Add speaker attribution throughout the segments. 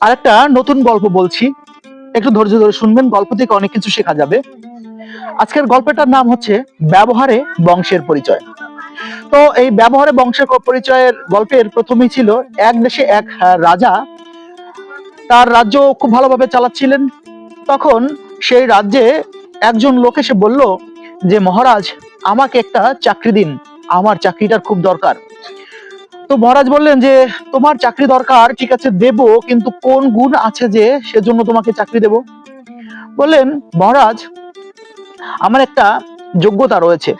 Speaker 1: আরেকটা নতুন গল্প বলছি। একটু ধৈর্য ধরে শুনবেন, গল্প থেকে অনেক কিছু শেখা যাবে। আজকের গল্পটার নাম হচ্ছে ব্যবহারে বংশের পরিচয়। তো এই ব্যবহারে বংশের পরিচয়ের গল্পের প্রথমেই ছিল, এক দেশে এক রাজা, তার রাজ্য খুব ভালোভাবে চালাচ্ছিলেন। তখন সেই রাজ্যে একজন লোক এসে বলল যে, মহারাজ, আমাকে একটা চাকরি দিন। আমার চাকরিটার খুব দরকার। তো মহারাজ বললেন যে, তোমার চাকরি দরকার, ঠিক আছে, দেব, কিন্তু কোন গুণ আছে যে, সেজন্য তোমাকে চাকরি দেব? বললেন, মহারাজ, আমার একটা যোগ্যতা রয়েছে।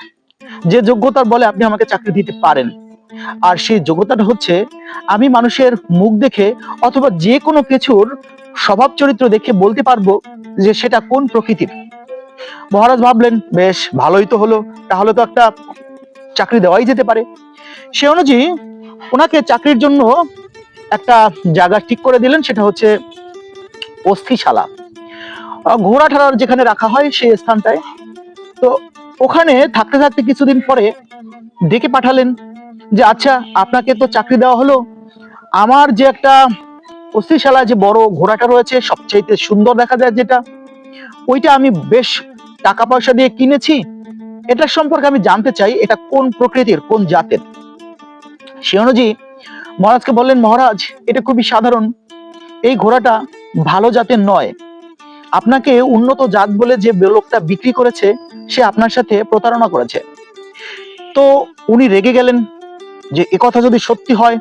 Speaker 1: যে যোগ্যতার বলে আপনি আমাকে চাকরি দিতে পারেন। আর সেই যোগ্যতাটা হচ্ছে, আমি মানুষের মুখ দেখে অথবা যে কোনো কিছুর স্বভাব চরিত্র দেখে বলতে পারব যে, সেটা কোন প্রকৃতির? মহারাজ ভাবলেন, বেশ, ভালোই তো হলো। তাহলে তো একটা চাকরি দেওয়াই যেতে পারে। সে অনুযায়ী ওনাকে চাকরির জন্য একটা জায়গা ঠিক করে দিলেন, সেটা হচ্ছে অস্থিশালা ঘোড়া ঠাড়ার যেখানে রাখা হয় সেই স্থানটায়। তো ওখানে থাকতে থাকতে কিছুদিন পরে ডেকে পাঠালেন যে আচ্ছা আপনাকে তো চাকরি দেওয়া হলো। আমার যে একটা অস্থিশালা যে বড় ঘোড়াটা রয়েছে, সবচাইতে সুন্দর দেখা যায় যেটা, ওইটা আমি বেশ টাকা পয়সা দিয়ে কিনেছি। এটার সম্পর্কে আমি জানতে চাই, এটা কোন প্রকৃতির, কোন জাতের? সে অনুযায়ী মহারাজকে বললেন, মহারাজ, এটা খুবই সাধারণ। এই ঘোড়াটা ভালো জাতের নয়। আপনাকে উন্নত জাত বলে যে লোকটা বিক্রি করেছে, সে আপনার সাথে প্রতারণা করেছে। তো উনি রেগে গেলেন যে কথা যদি সত্যি হয়,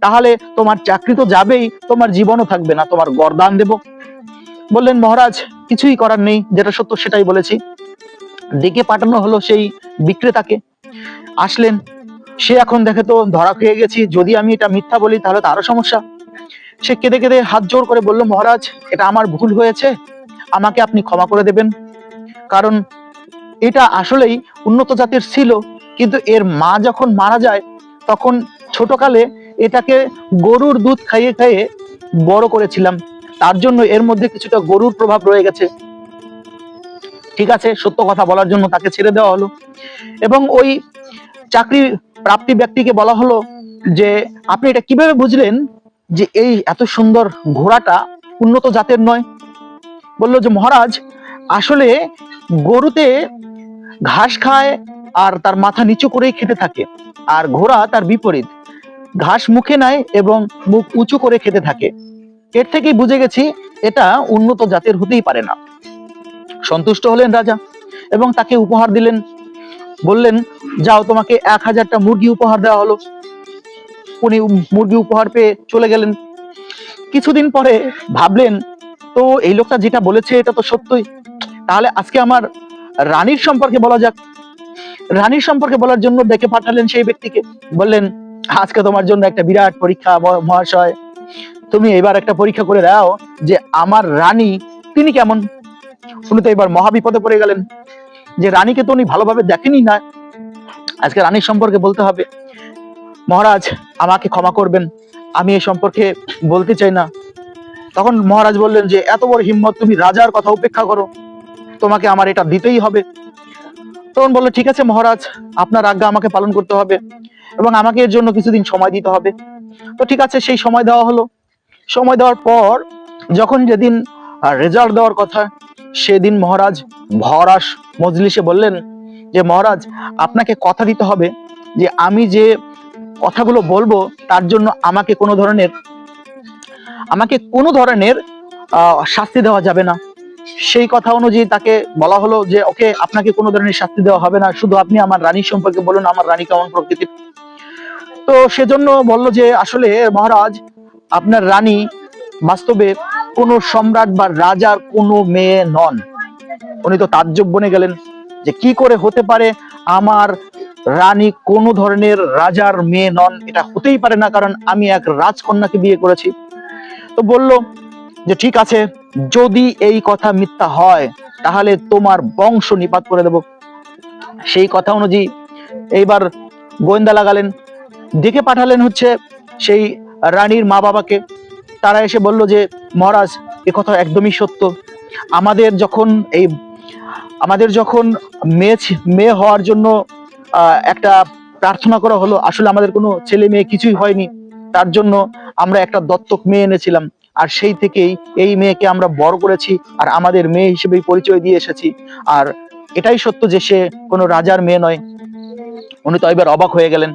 Speaker 1: তাহলে তোমার চাকরি তো যাবেই, তোমার জীবনও থাকবে না, তোমার গরদান দেব। বললেন, মহারাজ, কিছুই করার নেই, যেটা সত্য সেটাই বলেছি। ডেকে পাঠানো হলো সেই বিক্রেতাকে। আসলেন সে এখন দেখে তো ধরা খেয়ে গেছি। যদি আমি এটা মিথ্যা বলি, তাহলে তো আরও সমস্যা। সে কেঁদে কেঁদে হাত জোর করে বলল, মহারাজ, এটা আমার ভুল হয়েছে। আমাকে আপনি ক্ষমা করে দেবেন। কারণ এটা আসলেই উন্নত জাতির ছিল, কিন্তু এর মা যখন মারা যায়, তখন ছোটকালে এটাকে গরুর দুধ খাইয়ে খাইয়ে বড় করেছিলাম। তার জন্য এর মধ্যে কিছুটা গরুর প্রভাব রয়ে গেছে। ঠিক আছে, সত্য কথা বলার জন্য তাকে ছেড়ে দেওয়া হলো। এবং ওই চাকরি প্রাপ্তি ব্যক্তিকে বলা হলো যে, আপনি এটা কীভাবে বুঝলেন যে এই এত সুন্দর ঘোড়াটা উন্নত জাতের নয়? বলল যে, মহারাজ, আসলে গরুতে ঘাস খায় আর তার মাথা নিচু করেই খেতে থাকে, আর ঘোড়া তার বিপরীত। ঘাস মুখে নেয় এবং মুখ উঁচু করে খেতে থাকে। এর থেকেই বুঝে গেছি, এটা উন্নত জাতের হতেই পারে না। সন্তুষ্ট হলেন রাজা এবং তাকে উপহার দিলেন। বললেন, যাও, তোমাকে এক হাজারটা মুরগি উপহার দেওয়া হলো। উনি মুরগি উপহার পেয়ে চলে গেলেন। কিছুদিন পরে ভাবলেন, তো এই লোকটা যেটা বলেছে, এটা তো সত্যই। তাহলে আজকে আমার রানীর সম্পর্কে বলা যাক। রানীর সম্পর্কে বলার জন্য ডেকে পাঠালেন সেই ব্যক্তিকে। বললেন, আজকে তোমার জন্য একটা বিরাট পরীক্ষা মহাশয়। তুমি এবার একটা পরীক্ষা করে দাও যে আমার রানী, তিনি কেমন? উনি তো এবার মহাবিপদে পড়ে গেলেন। যে রানীকে তো উনি ভালোভাবে দেখেনি না। আজকে রানীর সম্পর্কে বলতে হবে। মহারাজ, আমাকে ক্ষমা করবেন। আমি এই সম্পর্কে বলতে চাই না। তখন মহারাজ বললেন যে, এত বড় হিম্মত, তুমি রাজার কথা উপেক্ষা করো। তোমাকে আমার এটা দিতেই হবে। তখন বলল, ঠিক আছে মহারাজ, আপনার আজ্ঞা আমাকে পালন করতে হবে এবং আমাকে এর জন্য কিছুদিন সময় দিতে হবে। তো ঠিক আছে, সেই সময় দেওয়া হলো। সময় দেওয়ার পর যখন যেদিন রেজাল্ট দেওয়ার কথা সেদিন মহারাজ ভরাস মজলিসে বললেন যে, মহারাজ, আপনাকে কথা দিতে হবে যে, আমি যে কথাগুলো বলব তার জন্য আমাকে কোনো ধরনের, আমাকে কোনো ধরনের শাস্তি দেওয়া যাবে না। সেই কথা অনুযায়ী তাকে বলা হলো যে, ওকে আপনাকে কোনো ধরনের শাস্তি দেওয়া হবে না, শুধু আপনি আমার রানীর সম্পর্কে বলুন, আমার রানী কেমন প্রকৃতির তো সেজন্য বলল যে, আসলে মহারাজ, আপনার রানী বাস্তবে কোনো সম্রাট বা রাজার কোনো মেয়ে নন। উনি তো তাজ্জব বনে গেলেন যে কি করে হতে পারে আমার রানী কোনো ধরনের রাজার মেয়ে নন, এটা হতেই পারে না কারণ আমি এক রাজকন্যাকে বিয়ে করেছি। তো বলল যে ঠিক আছে, যদি এই কথা মিথ্যা হয়, তাহলে তোমার বংশ নিপাত করে দেব। সেই কথা অনুযায়ী এইবার গোয়েন্দা লাগালেন। ডেকে পাঠালেন হচ্ছে সেই রানীর মা বাবাকে তারা এসে বলল যে, মহারাজ কথা একদমই সত্য। আমাদের যখন এই, আমাদের যখন মেয়ে মেয়ে হওয়ার জন্য একটা প্রার্থনা করা হলো, আসলে আমাদের কোনো ছেলে মেয়ে কিছুই হয়নি। তার জন্য আমরা একটা দত্তক মেয়ে এনেছিলাম, আর সেই থেকেই এই মেয়েকে আমরা বড় করেছি, আর আমাদের মেয়ে হিসেবেই পরিচয় দিয়ে এসেছি। আর এটাই সত্য যে সে কোনো রাজার মেয়ে নয়। উনি তো এবার অবাক হয়ে গেলেন।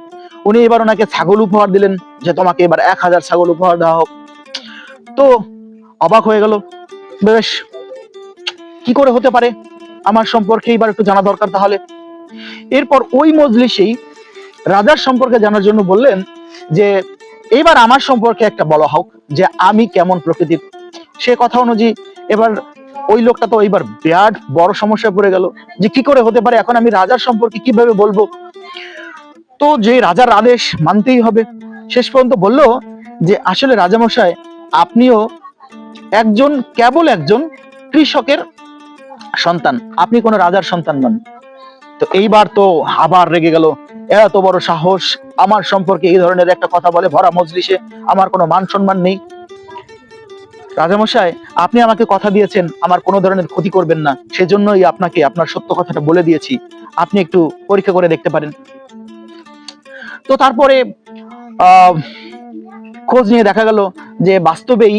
Speaker 1: উনি এবার ওনাকে ছাগল উপহার দিলেন, যে তোমাকে এবার এক হাজার ছাগল উপহার দেওয়া হোক। তো অবাক হয়ে গেল। বেশ, কি করে হতে পারে? আমার সম্পর্কে এবার একটু জানা দরকার তাহলে। এরপর ওই মজলিসেই রাজার সম্পর্কে জানার জন্য বললেন যে এবার আমার সম্পর্কে একটা বলা হোক যে, আমি কেমন প্রকৃতির? সে কথা অনুযায়ী এবার ওই লোকটা তো এইবার বিরাট বড় সমস্যায় পড়ে গেল। যে কি করে হতে পারে? এখন আমি রাজার সম্পর্কে কীভাবে বলব? তো যে রাজার আদেশ মানতেই হবে। শেষ পর্যন্ত বলল যে, আসলে রাজামশাই আপনিও একজন কেবল একজন কৃষকের সন্তান। আপনি কোনো রাজার সন্তান নন। তো এইবার তো আবার রেগে গেল। এত বড় সাহস। আমার সম্পর্কে এই ধরনের একটা কথা বলে ভরা মজলিসে আমার কোনো মান সম্মান নেই। রাজামশাই আপনি আমাকে কথা দিয়েছেন। আমার কোনো ধরনের ক্ষতি করবেন না। সেজন্যই আপনাকে আপনার সত্য কথাটা বলে দিয়েছি। আপনি একটু পরীক্ষা করে দেখতে পারেন। তো তারপরে আহ, খোঁজ নিয়ে দেখা গেল যে বাস্তবেই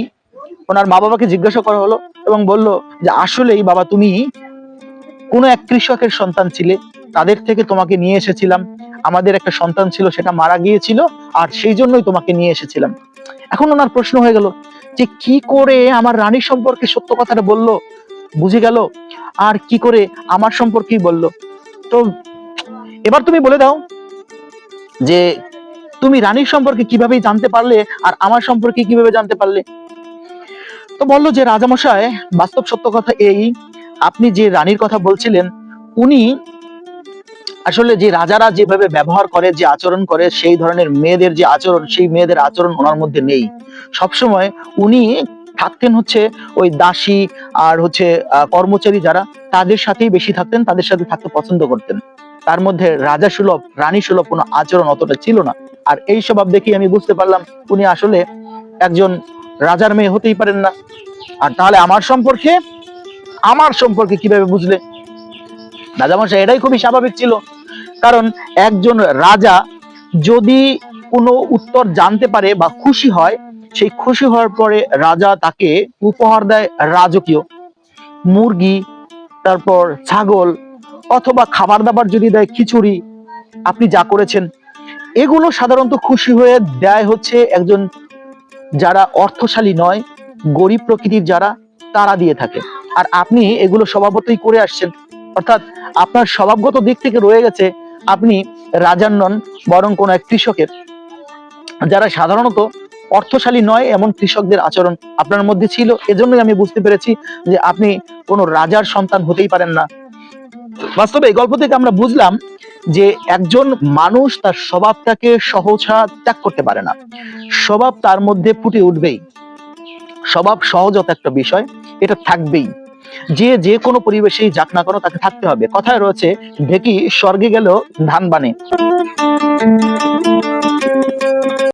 Speaker 1: ওনার মা বাবাকে জিজ্ঞাসা করা হলো এবং বলল যে আসলেই বাবা তুমি কোনো এক কৃষকের সন্তান ছিলে, তাদের থেকে তোমাকে নিয়ে এসেছিলাম। আমাদের একটা সন্তান ছিল, সেটা মারা গিয়েছিল, আর সেই জন্যই তোমাকে নিয়ে এসেছিলাম। এখন ওনার প্রশ্ন হয়ে গেল যে কি করে আমার রানী সম্পর্কে সত্য কথাটা বলল, বুঝে গেল, আর কি করে আমার সম্পর্কেই বলল। তো এবার তুমি বলে দাও যে তুমি রানীর সম্পর্কে কীভাবে জানতে পারলে আর আমার সম্পর্কে কীভাবে জানতে পারলে? তো বলল যে রাজামশাই বাস্তব সত্য কথা এই, আপনি যে রানীর কথা বলছিলেন, উনি আসলে যে রাজারা যেভাবে ব্যবহার করে, যে আচরণ করে, সেই ধরনের মেয়েদের যে আচরণ, সেই মেয়েদের আচরণ ওনার মধ্যে নেই। সবসময় উনি থাকতেন হচ্ছে ওই দাসী আর হচ্ছে কর্মচারী যারা, তাদের সাথেই বেশি থাকতেন, তাদের সাথে থাকতে পছন্দ করতেন। তার মধ্যে রাজা সুলভ রানী সুলভ কোনো আচরণ অতটা ছিল না। আর এই স্বভাব দেখেই আমি বুঝতে পারলাম উনি আসলে একজন রাজার মেয়ে হতেই পারেন না। আর তাহলে আমার সম্পর্কে আমার সম্পর্কে কীভাবে বুঝলে? রাজামশাই, এটাই খুবই স্বাভাবিক ছিল। কারণ একজন রাজা যদি কোনো উত্তর জানতে পারে বা খুশি হয়, সেই খুশি হওয়ার পরে রাজা তাকে উপহার দেয় রাজকীয়। মুরগি, তারপর ছাগল, অথবা খাবার দাবার যদি দেয় খিচুড়ি। আপনি যা করেছেন এগুলো সাধারণত খুশি হয়ে দেয় হচ্ছে একজন যারা অর্থশালী নয়, গরিব প্রকৃতির যারা, তারা দিয়ে থাকে। আর আপনি এগুলো স্বভাবতই করে আসছেন। অর্থাৎ আপনার স্বভাবগত দিক থেকে রয়ে গেছে, আপনি রাজার নন, বরং কোন এক কৃষকের। যারা সাধারণত অর্থশালী নয়, এমন কৃষকদের আচরণ আপনার মধ্যে ছিল। এজন্যই আমি বুঝতে পেরেছি যে আপনি কোনো রাজার সন্তান হতেই পারেন না। বাস্তবে এই গল্প থেকে আমরা বুঝলাম যে একজন মানুষ তার স্বভাবটাকে সহজা ত্যাগ করতে পারে না। স্বভাব তার মধ্যে ফুটে উঠবেই। স্বভাব সহজত একটা বিষয়, এটা থাকবেই। যে যে কোনো পরিবেশেই যাক না কেন তাকে থাকতে হবে। কথায় রয়েছে, ঢেকি স্বর্গে গেল ধান বানে।